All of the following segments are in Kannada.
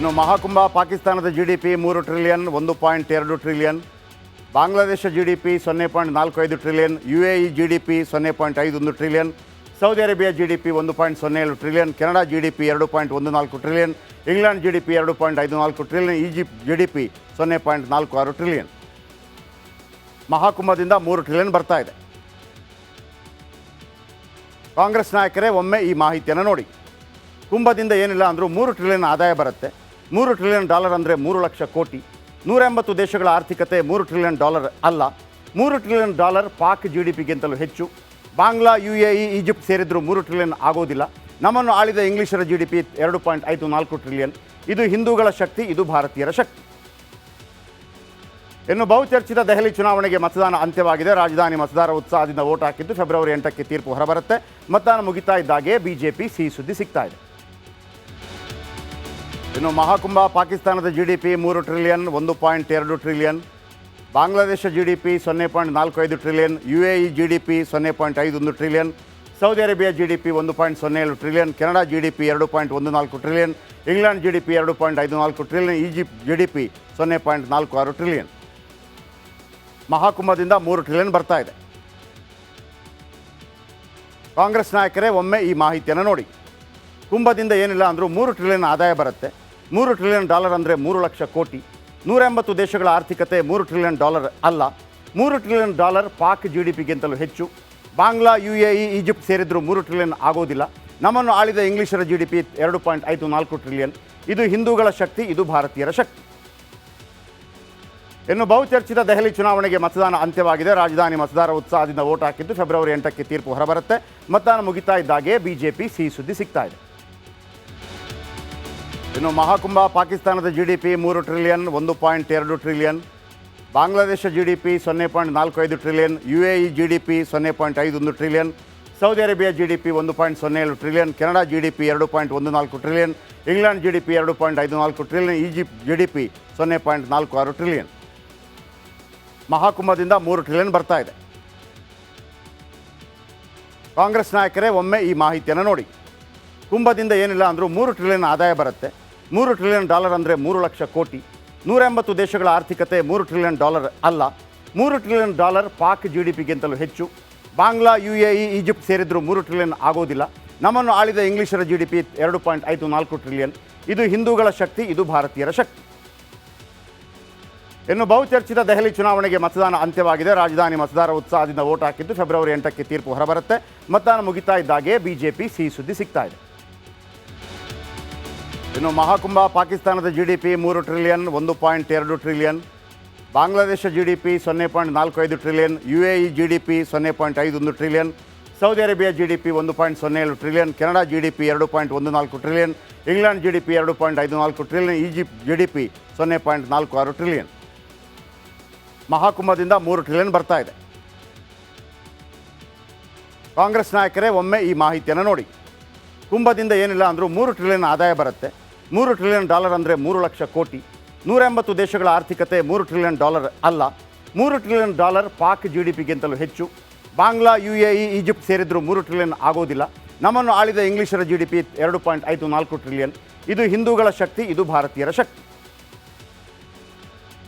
ಇನ್ನು ಮಹಾಕುಂಭ ಪಾಕಿಸ್ತಾನದ ಜಿ ಡಿ ಪಿ ಮೂರು ಟ್ರಿಲಿಯನ್ ಒಂದು ಪಾಯಿಂಟ್ ಎರಡು trillion Bangladesh G D P ಸೊನ್ನೆ ಪಾಯಿಂಟ್ ನಾಲ್ಕು ಐದು trillion U A E G D P ಸೊನ್ನೆ ಪಾಯಿಂಟ್ ಐದು ಒಂದು trillion Saudi Arabia G D P ಒಂದು ಪಾಯಿಂಟ್ ಸೊನ್ನೆ ಏಳು trillion Canada G D P ಎರಡು ಪಾಯಿಂಟ್ ಒಂದು ನಾಲ್ಕು trillion England G D P ಎರಡು ಪಾಯಿಂಟ್ ಐದು ನಾಲ್ಕು trillion Egypt G D P ಸೊನ್ನೆ ಪಾಯಿಂಟ್ ನಾಲ್ಕು ಆರು ಟ್ರಿಲಿಯನ್ ಮಹಾಕುಂಭದಿಂದ ಮೂರು ಟ್ರಿಲಿಯನ್ ಬರ್ತಾ ಇದೆ. ಕಾಂಗ್ರೆಸ್ ನಾಯಕರೇ, ಒಮ್ಮೆ ಈ ಮಾಹಿತಿಯನ್ನು ನೋಡಿ. ಕುಂಭದಿಂದ ಏನಿಲ್ಲ ಅಂದರೂ ಮೂರು ಟ್ರಿಲಿಯನ್ ಆದಾಯ ಬರುತ್ತೆ. ಮೂರು ಟ್ರಿಲಿಯನ್ ಡಾಲರ್ ಅಂದರೆ ಮೂರು ಲಕ್ಷ ಕೋಟಿ. ನೂರ ಎಂಬತ್ತು ದೇಶಗಳ ಆರ್ಥಿಕತೆ ಮೂರು ಟ್ರಿಲಿಯನ್ ಡಾಲರ್ ಅಲ್ಲ. ಮೂರು trillion dollar Pak G D ಪಿಗಿಂತಲೂ ಹೆಚ್ಚು. Bangla U A E Egypt ಸೇರಿದರೂ ಮೂರು ಟ್ರಿಲಿಯನ್ ಆಗೋದಿಲ್ಲ. ನಮ್ಮನ್ನು ಆಳಿದ ಇಂಗ್ಲಿಷರ ಜಿ ಡಿ ಪಿ ಎರಡು ಪಾಯಿಂಟ್ ಐದು ನಾಲ್ಕು ಟ್ರಿಲಿಯನ್ ಇದು ಹಿಂದೂಗಳ ಶಕ್ತಿ, ಇದು ಭಾರತೀಯರ ಶಕ್ತಿ. ಇನ್ನು ಬಹುಚರ್ಚಿತ ದೆಹಲಿ ಚುನಾವಣೆಗೆ ಮತದಾನ ಅಂತ್ಯವಾಗಿದೆ. ರಾಜಧಾನಿ ಮತದಾರ ಉತ್ಸಾಹದಿಂದ ಓಟ್ ಹಾಕಿದ್ದು ಫೆಬ್ರವರಿ ಎಂಟಕ್ಕೆ ತೀರ್ಪು ಹೊರಬರುತ್ತೆ. ಮತದಾನ ಮುಗಿತಾ ಇದ್ದಾಗೆ ಬಿಜೆಪಿ ಸಿಹಿ ಸುದ್ದಿ ಸಿಗ್ತಾ ಇದೆ. ಇನ್ನು ಮಹಾಕುಂಭ ಪಾಕಿಸ್ತಾನದ ಜಿ ಡಿ ಪಿ ಮೂರು ಟ್ರಿಲಿಯನ್ ಒಂದು ಪಾಯಿಂಟ್ ಎರಡು trillion Bangladesh G D P ಸೊನ್ನೆ ಪಾಯಿಂಟ್ ನಾಲ್ಕು ಐದು trillion U A E G D P ಸೊನ್ನೆ ಪಾಯಿಂಟ್ ಐದು ಒಂದು trillion Saudi Arabia G D P ಒಂದು ಪಾಯಿಂಟ್ ಸೊನ್ನೆ ಏಳು trillion Canada G D P ಎರಡು ಪಾಯಿಂಟ್ ಒಂದು ನಾಲ್ಕು trillion England G D P ಎರಡು ಪಾಯಿಂಟ್ ಐದು ನಾಲ್ಕು trillion Egypt G D P ಸೊನ್ನೆ ಪಾಯಿಂಟ್ ನಾಲ್ಕು ಆರು ಟ್ರಿಲಿಯನ್ ಮಹಾಕುಂಭದಿಂದ ಮೂರು ಟ್ರಿಲಿಯನ್ ಬರ್ತಾ ಇದೆ. ಕಾಂಗ್ರೆಸ್ ನಾಯಕರೇ, ಒಮ್ಮೆ ಈ ಮಾಹಿತಿಯನ್ನು ನೋಡಿ. ಕುಂಭದಿಂದ ಏನಿಲ್ಲ ಅಂದರೂ ಮೂರು ಟ್ರಿಲಿಯನ್ ಆದಾಯ ಬರುತ್ತೆ. ಮೂರು ಟ್ರಿಲಿಯನ್ ಡಾಲರ್ ಅಂದರೆ ಮೂರು ಲಕ್ಷ ಕೋಟಿ. ನೂರ ಎಂಬತ್ತು ದೇಶಗಳ ಆರ್ಥಿಕತೆ ಮೂರು ಟ್ರಿಲಿಯನ್ ಡಾಲರ್ ಅಲ್ಲ. ಮೂರು trillion dollar Pak G D ಪಿಗಿಂತಲೂ ಹೆಚ್ಚು. Bangla U A E Egypt ಸೇರಿದರೂ ಮೂರು ಟ್ರಿಲಿಯನ್ ಆಗೋದಿಲ್ಲ. ನಮ್ಮನ್ನು ಆಳಿದ ಇಂಗ್ಲಿಷರ ಜಿ ಡಿ ಪಿ ಎರಡು ಪಾಯಿಂಟ್ ಐದು ನಾಲ್ಕು ಟ್ರಿಲಿಯನ್ ಇದು ಹಿಂದೂಗಳ ಶಕ್ತಿ, ಇದು ಭಾರತೀಯರ ಶಕ್ತಿ. ಇನ್ನು ಬಹುಚರ್ಚಿತ ದೆಹಲಿ ಚುನಾವಣೆಗೆ ಮತದಾನ ಅಂತ್ಯವಾಗಿದೆ. ರಾಜಧಾನಿ ಮತದಾರ ಉತ್ಸಾಹದಿಂದ ಓಟ್ ಹಾಕಿದ್ದು ಫೆಬ್ರವರಿ ಎಂಟಕ್ಕೆ ತೀರ್ಪು ಹೊರಬರುತ್ತೆ. ಮತದಾನ ಮುಗಿತಾ ಇದ್ದಾಗೆ ಬಿಜೆಪಿ ಸಿಹಿ ಸುದ್ದಿ ಸಿಗ್ತಾ ಇದೆ. ಇನ್ನು ಮಹಾಕುಂಭ ಪಾಕಿಸ್ತಾನದ ಜಿ ಡಿ ಪಿ ಮೂರು ಟ್ರಿಲಿಯನ್ ಒಂದು ಪಾಯಿಂಟ್ ಎರಡು trillion Bangladesh G D P ಸೊನ್ನೆ ಪಾಯಿಂಟ್ ನಾಲ್ಕು ಐದು trillion U A E G D P ಸೊನ್ನೆ ಪಾಯಿಂಟ್ ಐದು ಒಂದು trillion Saudi Arabia G D P ಒಂದು ಪಾಯಿಂಟ್ ಸೊನ್ನೆ ಏಳು trillion Canada G D P ಎರಡು ಪಾಯಿಂಟ್ ಒಂದು ನಾಲ್ಕು trillion England G D P ಎರಡು ಪಾಯಿಂಟ್ ಐದು ನಾಲ್ಕು trillion Egypt G D P ಸೊನ್ನೆ ಪಾಯಿಂಟ್ ನಾಲ್ಕು ಆರು ಟ್ರಿಲಿಯನ್ ಮಹಾಕುಂಭದಿಂದ ಮೂರು ಟ್ರಿಲಿಯನ್ ಬರ್ತಾ ಇದೆ. ಕಾಂಗ್ರೆಸ್ ನಾಯಕರೇ, ಒಮ್ಮೆ ಈ ಮಾಹಿತಿಯನ್ನು ನೋಡಿ. ಕುಂಭದಿಂದ ಏನಿಲ್ಲ ಅಂದರೂ ಮೂರು ಟ್ರಿಲಿಯನ್ ಆದಾಯ ಬರುತ್ತೆ. ಮೂರು ಟ್ರಿಲಿಯನ್ ಡಾಲರ್ ಅಂದರೆ ಮೂರು ಲಕ್ಷ ಕೋಟಿ. ನೂರ ಎಂಬತ್ತು ದೇಶಗಳ ಆರ್ಥಿಕತೆ ಮೂರು ಟ್ರಿಲಿಯನ್ ಡಾಲರ್ ಅಲ್ಲ. ಮೂರು trillion dollar Pak G D ಪಿಗಿಂತಲೂ ಹೆಚ್ಚು. Bangla U A E Egypt ಸೇರಿದರೂ ಮೂರು ಟ್ರಿಲಿಯನ್ ಆಗೋದಿಲ್ಲ. ನಮ್ಮನ್ನು ಆಳಿದ ಇಂಗ್ಲಿಷರ ಜಿ ಡಿ ಪಿ ಎರಡು ಪಾಯಿಂಟ್ ಐದು ನಾಲ್ಕು ಟ್ರಿಲಿಯನ್ ಇದು ಹಿಂದೂಗಳ ಶಕ್ತಿ, ಇದು ಭಾರತೀಯರ ಶಕ್ತಿ. ಇನ್ನು ಬಹುಚರ್ಚಿತ ದೆಹಲಿ ಚುನಾವಣೆಗೆ ಮತದಾನ ಅಂತ್ಯವಾಗಿದೆ. ರಾಜಧಾನಿ ಮತದಾರ ಉತ್ಸಾಹದಿಂದ ಓಟ್ ಹಾಕಿದ್ದು ಫೆಬ್ರವರಿ ಎಂಟಕ್ಕೆ ತೀರ್ಪು ಹೊರಬರುತ್ತೆ. ಮತದಾನ ಮುಗಿತಾ ಇದ್ದಾಗೆ ಬಿಜೆಪಿ ಸಿಹಿ ಸುದ್ದಿ ಸಿಗ್ತಾ ಇದೆ. ಇನ್ನು ಮಹಾಕುಂಭ ಪಾಕಿಸ್ತಾನದ ಜಿ ಡಿ ಪಿ ಮೂರು ಟ್ರಿಲಿಯನ್ ಒಂದು ಪಾಯಿಂಟ್ ಎರಡು trillion Bangladesh G D P ಸೊನ್ನೆ ಪಾಯಿಂಟ್ ನಾಲ್ಕು ಐದು trillion U A E G D P ಸೊನ್ನೆ ಪಾಯಿಂಟ್ ಐದು ಒಂದು trillion Saudi Arabia G D P ಒಂದು ಪಾಯಿಂಟ್ ಸೊನ್ನೆ ಏಳು trillion Canada G D P ಎರಡು ಪಾಯಿಂಟ್ ಒಂದು ನಾಲ್ಕು trillion England G D P ಎರಡು ಪಾಯಿಂಟ್ ಐದು ನಾಲ್ಕು trillion Egypt G D P ಸೊನ್ನೆ ಪಾಯಿಂಟ್ ನಾಲ್ಕು ಆರು ಟ್ರಿಲಿಯನ್ ಮಹಾಕುಂಭದಿಂದ ಮೂರು ಟ್ರಿಲಿಯನ್ ಬರ್ತಾ ಇದೆ. ಕಾಂಗ್ರೆಸ್ ನಾಯಕರೇ, ಒಮ್ಮೆ ಈ ಮಾಹಿತಿಯನ್ನು ನೋಡಿ. ಕುಂಭದಿಂದ ಏನಿಲ್ಲ ಅಂದರೂ ಮೂರು ಟ್ರಿಲಿಯನ್ ಆದಾಯ ಬರುತ್ತೆ. ಮೂರು ಟ್ರಿಲಿಯನ್ ಡಾಲರ್ ಅಂದರೆ ಮೂರು ಲಕ್ಷ ಕೋಟಿ. ನೂರ ಎಂಬತ್ತು ದೇಶಗಳ ಆರ್ಥಿಕತೆ ಮೂರು ಟ್ರಿಲಿಯನ್ ಡಾಲರ್ ಅಲ್ಲ. ಮೂರು trillion dollar Pak G D ಪಿಗಿಂತಲೂ ಹೆಚ್ಚು. Bangla U A E Egypt ಸೇರಿದರೂ ಮೂರು ಟ್ರಿಲಿಯನ್ ಆಗೋದಿಲ್ಲ. ನಮ್ಮನ್ನು ಆಳಿದ ಇಂಗ್ಲಿಷರ ಜಿ ಡಿ ಪಿ ಎರಡು ಪಾಯಿಂಟ್ ಐದು ನಾಲ್ಕು ಟ್ರಿಲಿಯನ್ ಇದು ಹಿಂದೂಗಳ ಶಕ್ತಿ, ಇದು ಭಾರತೀಯರ ಶಕ್ತಿ.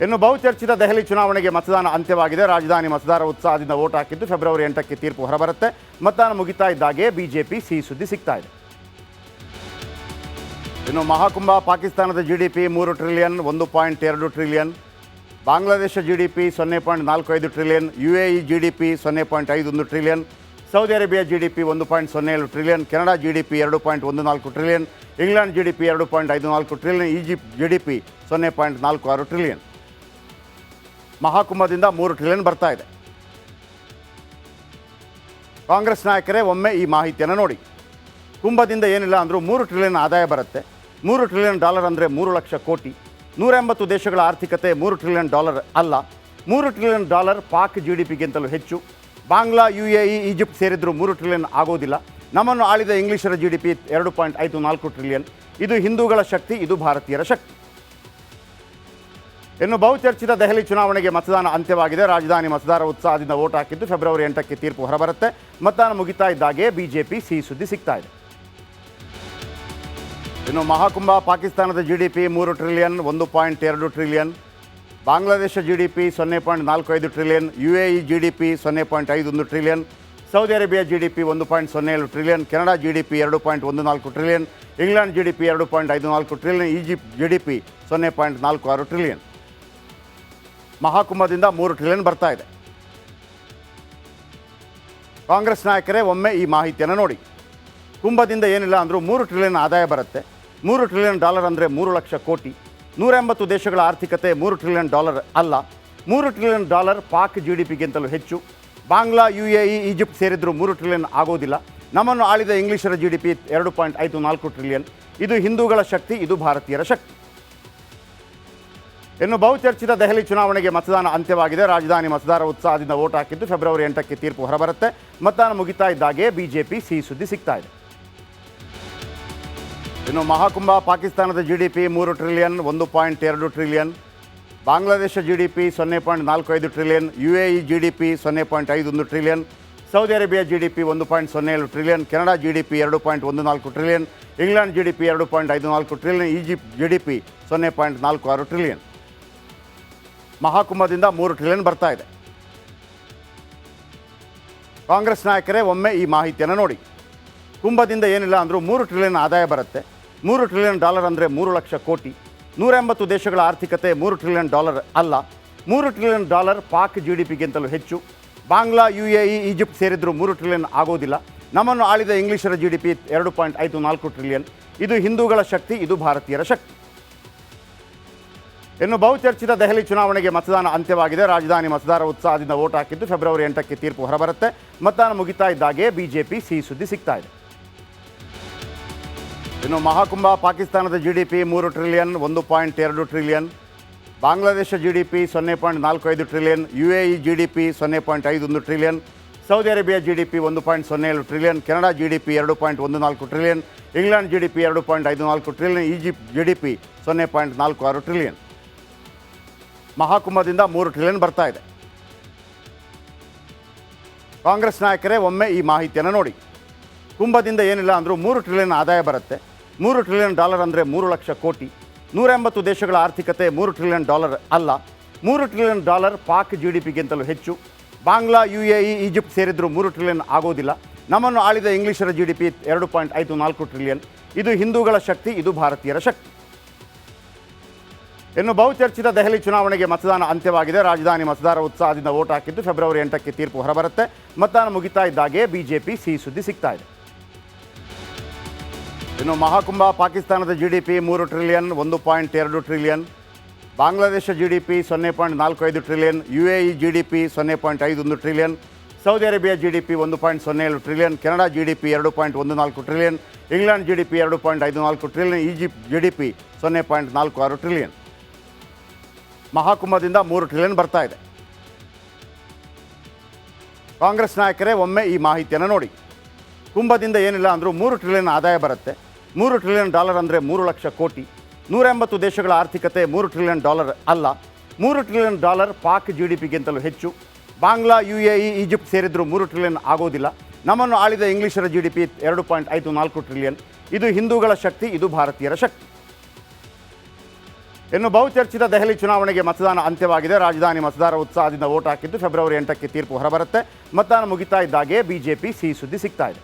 ಇನ್ನು ಬಹುಚರ್ಚಿತ ದೆಹಲಿ ಚುನಾವಣೆಗೆ ಮತದಾನ ಅಂತ್ಯವಾಗಿದೆ. ರಾಜಧಾನಿ ಮತದಾರ ಉತ್ಸಾಹದಿಂದ ಓಟ್ ಹಾಕಿದ್ದು ಫೆಬ್ರವರಿ ಎಂಟಕ್ಕೆ ತೀರ್ಪು ಹೊರಬರುತ್ತೆ. ಮತದಾನ ಮುಗಿತಾ ಇದ್ದಾಗೆ ಬಿಜೆಪಿ ಸಿಹಿ ಸುದ್ದಿ ಸಿಗ್ತಾ ಇದೆ. ಇನ್ನು ಮಹಾಕುಂಭ ಪಾಕಿಸ್ತಾನದ ಜಿ ಡಿ ಪಿ ಮೂರು ಟ್ರಿಲಿಯನ್ ಒಂದು ಪಾಯಿಂಟ್ ಎರಡು trillion Bangladesh G D P ಸೊನ್ನೆ ಪಾಯಿಂಟ್ ನಾಲ್ಕು ಐದು trillion U A E G D P ಸೊನ್ನೆ ಪಾಯಿಂಟ್ ಐದು ಒಂದು trillion Saudi Arabia G D P ಒಂದು ಪಾಯಿಂಟ್ ಸೊನ್ನೆ ಏಳು trillion Canada G D P ಎರಡು ಪಾಯಿಂಟ್ ಒಂದು ನಾಲ್ಕು trillion England G D P ಎರಡು ಪಾಯಿಂಟ್ ಐದು ನಾಲ್ಕು trillion Egypt G D P ಸೊನ್ನೆ ಪಾಯಿಂಟ್ ನಾಲ್ಕು ಆರು ಟ್ರಿಲಿಯನ್ ಮಹಾಕುಂಭದಿಂದ ಮೂರು ಟ್ರಿಲಿಯನ್ ಬರ್ತಾ ಇದೆ. ಕಾಂಗ್ರೆಸ್ ನಾಯಕರೇ, ಒಮ್ಮೆ ಈ ಮಾಹಿತಿಯನ್ನು ನೋಡಿ. ಕುಂಭದಿಂದ ಏನಿಲ್ಲ ಅಂದರೂ ಮೂರು ಟ್ರಿಲಿಯನ್ ಆದಾಯ ಬರುತ್ತೆ. ಮೂರು ಟ್ರಿಲಿಯನ್ ಡಾಲರ್ ಅಂದರೆ ಮೂರು ಲಕ್ಷ ಕೋಟಿ. ನೂರ ಎಂಬತ್ತು ದೇಶಗಳ ಆರ್ಥಿಕತೆ ಮೂರು ಟ್ರಿಲಿಯನ್ ಡಾಲರ್ ಅಲ್ಲ. ಮೂರು trillion dollar Pak G D ಪಿಗಿಂತಲೂ ಹೆಚ್ಚು. Bangla U A E Egypt ಸೇರಿದರೂ ಮೂರು ಟ್ರಿಲಿಯನ್ ಆಗೋದಿಲ್ಲ. ನಮ್ಮನ್ನು ಆಳಿದ ಇಂಗ್ಲಿಷರ ಜಿ ಡಿ ಪಿ ಎರಡು ಪಾಯಿಂಟ್ ಐದು ನಾಲ್ಕು ಟ್ರಿಲಿಯನ್ ಇದು ಹಿಂದೂಗಳ ಶಕ್ತಿ, ಇದು ಭಾರತೀಯರ ಶಕ್ತಿ. ಇನ್ನು ಬಹುಚರ್ಚಿತ ದೆಹಲಿ ಚುನಾವಣೆಗೆ ಮತದಾನ ಅಂತ್ಯವಾಗಿದೆ. ರಾಜಧಾನಿ ಮತದಾರ ಉತ್ಸಾಹದಿಂದ ಓಟ್ ಹಾಕಿದ್ದು ಫೆಬ್ರವರಿ ಎಂಟಕ್ಕೆ ತೀರ್ಪು ಹೊರಬರುತ್ತೆ. ಮತದಾನ ಮುಗಿತಾ ಇದ್ದಾಗೆ ಬಿಜೆಪಿ ಸಿಹಿ ಸುದ್ದಿ ಸಿಗ್ತಾ ಇದೆ. ಇನ್ನು ಮಹಾಕುಂಭ ಪಾಕಿಸ್ತಾನದ ಜಿ ಡಿ ಪಿ ಮೂರು ಟ್ರಿಲಿಯನ್ ಒಂದು ಪಾಯಿಂಟ್ ಎರಡು trillion Bangladesh G D P ಸೊನ್ನೆ ಪಾಯಿಂಟ್ ನಾಲ್ಕು ಐದು trillion U A E G D P ಸೊನ್ನೆ ಪಾಯಿಂಟ್ ಒಂದು trillion Saudi Arabia G D P ಒಂದು ಪಾಯಿಂಟ್ ಸೊನ್ನೆ ಏಳು trillion Canada G D P ಎರಡು ಪಾಯಿಂಟ್ ಒಂದು ನಾಲ್ಕು trillion England G D P ಎರಡು ಪಾಯಿಂಟ್ ಐದು ನಾಲ್ಕು trillion Egypt G D P ಸೊನ್ನೆ ಪಾಯಿಂಟ್ ನಾಲ್ಕು ಆರು ಟ್ರಿಲಿಯನ್ ಮಹಾಕುಂಭದಿಂದ ಮೂರು ಟ್ರಿಲಿಯನ್ ಬರ್ತಾ ಇದೆ. ಕಾಂಗ್ರೆಸ್ ನಾಯಕರೇ, ಒಮ್ಮೆ ಈ ಮಾಹಿತಿಯನ್ನು ನೋಡಿ. ಕುಂಭದಿಂದ ಏನಿಲ್ಲ ಅಂದರೂ ಮೂರು ಟ್ರಿಲಿಯನ್ ಆದಾಯ ಬರುತ್ತೆ. ಮೂರು ಟ್ರಿಲಿಯನ್ ಡಾಲರ್ ಅಂದರೆ ಮೂರು ಲಕ್ಷ ಕೋಟಿ. ನೂರ ಎಂಬತ್ತು ದೇಶಗಳ ಆರ್ಥಿಕತೆ ಮೂರು ಟ್ರಿಲಿಯನ್ ಡಾಲರ್ ಅಲ್ಲ. ಮೂರು trillion dollar Pak G D ಪಿಗಿಂತಲೂ ಹೆಚ್ಚು. Bangla U A E Egypt ಸೇರಿದರೂ ಮೂರು ಟ್ರಿಲಿಯನ್ ಆಗೋದಿಲ್ಲ. ನಮ್ಮನ್ನು ಆಳಿದ ಇಂಗ್ಲಿಷರ ಜಿ ಡಿ ಪಿ ಎರಡು ಪಾಯಿಂಟ್ ಐದು ನಾಲ್ಕು ಟ್ರಿಲಿಯನ್ ಇದು ಹಿಂದೂಗಳ ಶಕ್ತಿ, ಇದು ಭಾರತೀಯರ ಶಕ್ತಿ. ಇನ್ನು ಬಹುಚರ್ಚಿತ ದೆಹಲಿ ಚುನಾವಣೆಗೆ ಮತದಾನ ಅಂತ್ಯವಾಗಿದೆ. ರಾಜಧಾನಿ ಮತದಾರ ಉತ್ಸಾಹದಿಂದ ಓಟ್ ಹಾಕಿದ್ದು ಫೆಬ್ರವರಿ ಎಂಟಕ್ಕೆ ತೀರ್ಪು ಹೊರಬರುತ್ತೆ. ಮತದಾನ ಮುಗಿತಾ ಇದ್ದಾಗೆ ಬಿಜೆಪಿ ಸಿಹಿ ಸುದ್ದಿ ಸಿಗ್ತಾ ಇದೆ. ಇನ್ನು ಮಹಾಕುಂಭ ಪಾಕಿಸ್ತಾನದ ಜಿ ಡಿ ಪಿ ಮೂರು ಟ್ರಿಲಿಯನ್ ಒಂದು ಪಾಯಿಂಟ್ ಎರಡು trillion Bangladesh G D P ಸೊನ್ನೆ ಪಾಯಿಂಟ್ ನಾಲ್ಕು ಐದು trillion U A E G D P ಸೊನ್ನೆ point ಐದೊಂದು trillion Saudi Arabia G D P ಒಂದು ಪಾಯಿಂಟ್ ಸೊನ್ನೆ ಏಳು trillion Canada G D P ಎರಡು ಪಾಯಿಂಟ್ ಒಂದು ನಾಲ್ಕು trillion England G D P ಎರಡು ಪಾಯಿಂಟ್ ಐದು ನಾಲ್ಕು trillion Egypt G D P ಸೊನ್ನೆ ಪಾಯಿಂಟ್ ನಾಲ್ಕು ಆರು ಟ್ರಿಲಿಯನ್ ಮಹಾಕುಂಭದಿಂದ ಮೂರು ಟ್ರಿಲಿಯನ್ ಬರ್ತಾ ಇದೆ. ಕಾಂಗ್ರೆಸ್ ನಾಯಕರೇ, ಒಮ್ಮೆ ಈ ಮಾಹಿತಿಯನ್ನು ನೋಡಿ. ಕುಂಭದಿಂದ ಏನಿಲ್ಲ ಅಂದರೂ ಮೂರು ಟ್ರಿಲಿಯನ್ ಆದಾಯ ಬರುತ್ತೆ. ಮೂರು ಟ್ರಿಲಿಯನ್ ಡಾಲರ್ ಅಂದರೆ ಮೂರು ಲಕ್ಷ ಕೋಟಿ. ನೂರ ಎಂಬತ್ತು ದೇಶಗಳ ಆರ್ಥಿಕತೆ ಮೂರು ಟ್ರಿಲಿಯನ್ ಡಾಲರ್ ಅಲ್ಲ. ಮೂರು trillion dollar Pak G D ಪಿಗಿಂತಲೂ ಹೆಚ್ಚು. Bangla U A E Egypt ಸೇರಿದರೂ ಮೂರು ಟ್ರಿಲಿಯನ್ ಆಗೋದಿಲ್ಲ. ನಮ್ಮನ್ನು ಆಳಿದ ಇಂಗ್ಲಿಷರ ಜಿ ಡಿ ಪಿ ಎರಡು ಪಾಯಿಂಟ್ ಐದು ನಾಲ್ಕು ಟ್ರಿಲಿಯನ್ ಇದು ಹಿಂದೂಗಳ ಶಕ್ತಿ, ಇದು ಭಾರತೀಯರ ಶಕ್ತಿ. ಇನ್ನು ಬಹುಚರ್ಚಿತ ದೆಹಲಿ ಚುನಾವಣೆಗೆ ಮತದಾನ ಅಂತ್ಯವಾಗಿದೆ. ರಾಜಧಾನಿ ಮತದಾರ ಉತ್ಸಾಹದಿಂದ ಓಟ್ ಹಾಕಿದ್ದು ಫೆಬ್ರವರಿ ಎಂಟಕ್ಕೆ ತೀರ್ಪು ಹೊರಬರುತ್ತೆ. ಮತದಾನ ಮುಗಿತಾ ಇದ್ದಾಗೆ ಬಿಜೆಪಿ ಸಿಹಿ ಸುದ್ದಿ ಸಿಗ್ತಾ ಇದೆ. ಇನ್ನು ಮಹಾಕುಂಭ ಪಾಕಿಸ್ತಾನದ ಜಿ ಡಿ ಪಿ ಮೂರು ಟ್ರಿಲಿಯನ್ ಒಂದು ಪಾಯಿಂಟ್ ಎರಡು trillion Bangladesh G D P ಸೊನ್ನೆ ಪಾಯಿಂಟ್ ನಾಲ್ಕು ಐದು trillion U A E G D P ಸೊನ್ನೆ ಪಾಯಿಂಟ್ ಒಂದು trillion Saudi Arabia G D P ಒಂದು ಪಾಯಿಂಟ್ ಸೊನ್ನೆ ಏಳು trillion Canada G D P ಎರಡು ಪಾಯಿಂಟ್ ಒಂದು ನಾಲ್ಕು trillion England G D P ಎರಡು ಪಾಯಿಂಟ್ ಐದು ನಾಲ್ಕು trillion Egypt G D P ಸೊನ್ನೆ ಪಾಯಿಂಟ್ ನಾಲ್ಕು ಆರು ಟ್ರಿಲಿಯನ್ ಮಹಾಕುಂಭದಿಂದ ಮೂರು ಟ್ರಿಲಿಯನ್ ಬರ್ತಾ ಇದೆ. ಕಾಂಗ್ರೆಸ್ ನಾಯಕರೇ, ಒಮ್ಮೆ ಈ ಮಾಹಿತಿಯನ್ನು ನೋಡಿ. ಕುಂಭದಿಂದ ಏನಿಲ್ಲ ಅಂದರೂ ಮೂರು ಟ್ರಿಲಿಯನ್ ಆದಾಯ ಬರುತ್ತೆ. ಮೂರು ಟ್ರಿಲಿಯನ್ ಡಾಲರ್ ಅಂದರೆ ಮೂರು ಲಕ್ಷ ಕೋಟಿ. ನೂರ ಎಂಬತ್ತು ದೇಶಗಳ ಆರ್ಥಿಕತೆ ಮೂರು ಟ್ರಿಲಿಯನ್ ಡಾಲರ್ ಅಲ್ಲ. ಮೂರು trillion dollar Pak G D ಪಿಗಿಂತಲೂ ಹೆಚ್ಚು. Bangla U A E Egypt ಸೇರಿದರೂ ಮೂರು ಟ್ರಿಲಿಯನ್ ಆಗೋದಿಲ್ಲ. ನಮ್ಮನ್ನು ಆಳಿದ ಇಂಗ್ಲಿಷರ ಜಿ ಡಿ ಪಿ ಎರಡು ಪಾಯಿಂಟ್ ಐದು ನಾಲ್ಕು ಟ್ರಿಲಿಯನ್ ಇದು ಹಿಂದೂಗಳ ಶಕ್ತಿ, ಇದು ಭಾರತೀಯರ ಶಕ್ತಿ. ಇನ್ನು ಬಹುಚರ್ಚಿತ ದೆಹಲಿ ಚುನಾವಣೆಗೆ ಮತದಾನ ಅಂತ್ಯವಾಗಿದೆ. ರಾಜಧಾನಿ ಮತದಾರ ಉತ್ಸಾಹದಿಂದ ಓಟ್ ಹಾಕಿದ್ದು ಫೆಬ್ರವರಿ ಎಂಟಕ್ಕೆ ತೀರ್ಪು ಹೊರಬರುತ್ತೆ. ಮತದಾನ ಮುಗಿತಾ ಇದ್ದಾಗೆ ಬಿಜೆಪಿ ಸಿಹಿ ಸುದ್ದಿ ಸಿಗ್ತಾ ಇದೆ. ಇನ್ನು ಮಹಾಕುಂಭ ಪಾಕಿಸ್ತಾನದ ಜಿ ಡಿ ಪಿ ಮೂರು ಟ್ರಿಲಿಯನ್ ಒಂದು ಪಾಯಿಂಟ್ ಎರಡು trillion Bangladesh G D P ಸೊನ್ನೆ ಪಾಯಿಂಟ್ ನಾಲ್ಕು ಐದು trillion U A E G D P ಸೊನ್ನೆ point ಐದೊಂದು trillion Saudi Arabia G D P ಒಂದು ಪಾಯಿಂಟ್ ಸೊನ್ನೆ ಏಳು trillion Canada G D P ಎರಡು ಪಾಯಿಂಟ್ ಒಂದು ನಾಲ್ಕು trillion England G D P ಎರಡು ಪಾಯಿಂಟ್ ಐದು ನಾಲ್ಕು trillion Egypt G D P ಸೊನ್ನೆ ಪಾಯಿಂಟ್ ನಾಲ್ಕು ಆರು ಟ್ರಿಲಿಯನ್ ಮಹಾಕುಂಭದಿಂದ ಮೂರು ಟ್ರಿಲಿಯನ್ ಬರ್ತಾ ಇದೆ. ಕಾಂಗ್ರೆಸ್ ನಾಯಕರೇ, ಒಮ್ಮೆ ಈ ಮಾಹಿತಿಯನ್ನು ನೋಡಿ. ಕುಂಭದಿಂದ ಏನಿಲ್ಲ ಅಂದರೂ ಮೂರು ಟ್ರಿಲಿಯನ್ ಆದಾಯ ಬರುತ್ತೆ. ಮೂರು ಟ್ರಿಲಿಯನ್ ಡಾಲರ್ ಅಂದರೆ ಮೂರು ಲಕ್ಷ ಕೋಟಿ. ನೂರ ಎಂಬತ್ತು ದೇಶಗಳ ಆರ್ಥಿಕತೆ ಮೂರು ಟ್ರಿಲಿಯನ್ ಡಾಲರ್ ಅಲ್ಲ. ಮೂರು trillion dollar Pak G D ಪಿಗಿಂತಲೂ ಹೆಚ್ಚು. Bangla U A E Egypt ಸೇರಿದರೂ ಮೂರು ಟ್ರಿಲಿಯನ್ ಆಗೋದಿಲ್ಲ. ನಮ್ಮನ್ನು ಆಳಿದ ಇಂಗ್ಲಿಷರ ಜಿ ಡಿ ಪಿ ಎರಡು ಪಾಯಿಂಟ್ ಐದು ನಾಲ್ಕು ಟ್ರಿಲಿಯನ್ ಇದು ಹಿಂದೂಗಳ ಶಕ್ತಿ, ಇದು ಭಾರತೀಯರ ಶಕ್ತಿ. ಇನ್ನು ಬಹುಚರ್ಚಿತ ದೆಹಲಿ ಚುನಾವಣೆಗೆ ಮತದಾನ ಅಂತ್ಯವಾಗಿದೆ. ರಾಜಧಾನಿ ಮತದಾರ ಉತ್ಸಾಹದಿಂದ ಓಟ್ ಹಾಕಿದ್ದು ಫೆಬ್ರವರಿ ಎಂಟಕ್ಕೆ ತೀರ್ಪು ಹೊರಬರುತ್ತೆ. ಮತದಾನ ಮುಗಿತಾ ಇದ್ದಾಗೆ ಬಿಜೆಪಿ ಸಿಹಿ ಸುದ್ದಿ ಸಿಗ್ತಾ ಇದೆ.